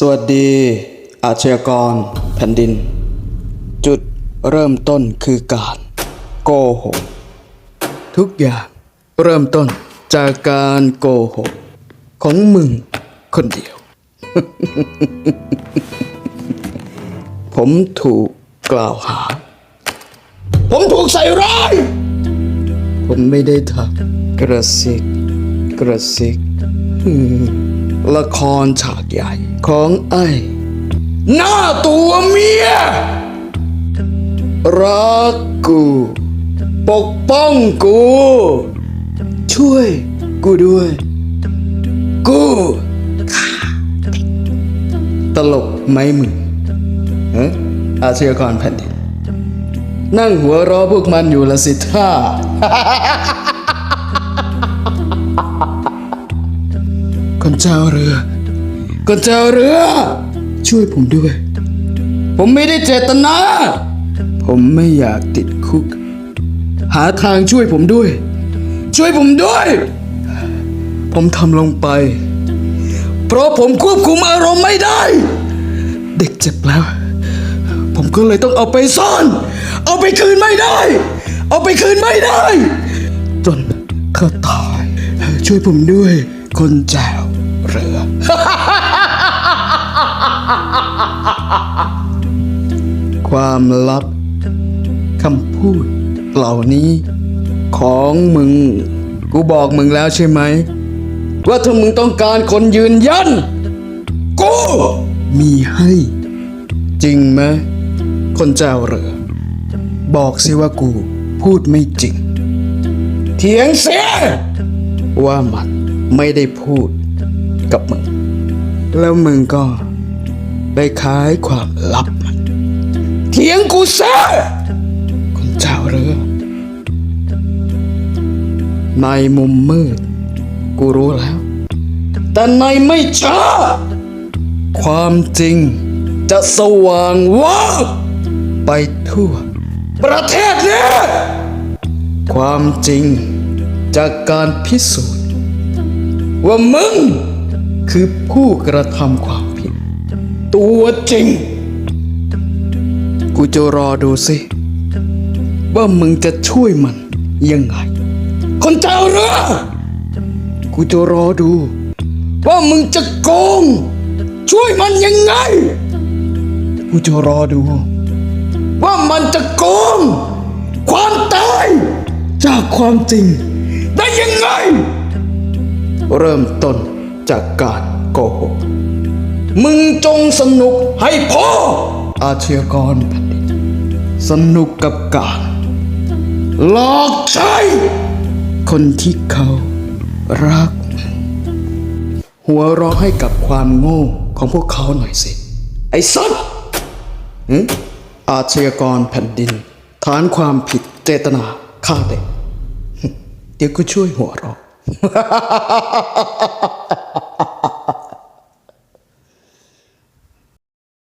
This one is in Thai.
สวัสดีอาชญากรแผ่นดิน จุดเริ่มต้นคือการโกหก ทุกอย่างเริ่มต้นจากการโกหก ของมึงคนเดียว ผมถูกกล่าวหา ผมถูกใส่ร้าย ผมไม่ได้ทำกระซิกกระซิก ละครฉากใหญ่ของไอ้หน้าตัวเมีย รักกู ปกป้องกู ช่วยกูด้วย กูตลกไหมมึงเอะอาชญากรแผ่นดินนั่งหัวรอพวกมันอยู่ละสิท่า คนเจ้าเรือคนเจ้าเรือ ช่วยผมด้วย ผมไม่ได้เจตนา ผมไม่อยากติดคุก หาทางช่วยผมด้วย ช่วยผมด้วย ผมทำลงไป เพราะผมควบคุมอารมณ์ไม่ได้ เด็กเจ็บแล้ว ผมก็เลยต้องเอาไปซ่อน เอาไปคืนไม่ได้ เอาไปคืนไม่ได้ จนเขาตายช่วยผมด้วย คนแจว เรือ ความลับคำพูดเหล่านี้ของมึง กูบอกมึงแล้วใช่ไหม ว่าถ้ามึงต้องการคนยืนยัน กูมีให้ จริงไหมคนเจ้าเรือ บอกสิว่ากูพูดไม่จริง เถียงเสียว่ามันไม่ได้พูด กับมึง แล้วมึงก็ได้ขายความลับมันเถียงกูซะคนเจ้าเรือ ในมุมมืด กูรู้แล้ว แต่ในไม่ช้าความจริงจะสว่างวาไปทั่ว ประเทศนี้ ความจริงจากการพิสูจน์ ว่ามึง คือผู้กระทำความผิด ตัวจริง กูจะรอดูสิ ว่ามึงจะช่วยมันยังไง คนเจ้าเรือ กูจะรอดู ว่ามึงจะโกง ช่วยมันยังไง กูจะรอดู ว่ามันจะโกง ความตายจากความจริง ได้ยังไง เริ่มต้น จากการโกหก มึงจงสนุกให้พออาชญากรแผ่นดินสนุกกับการหลอกใช้คนที่เขารัก หัวเราะให้กับความโง่ของพวกเขาหน่อยสิ ไอ้สัตว์อาชญากรแผ่นดิน ฐานความผิดเจตนาฆ่าเด็ก เดี๋ยวกูช่วยหัวเราะ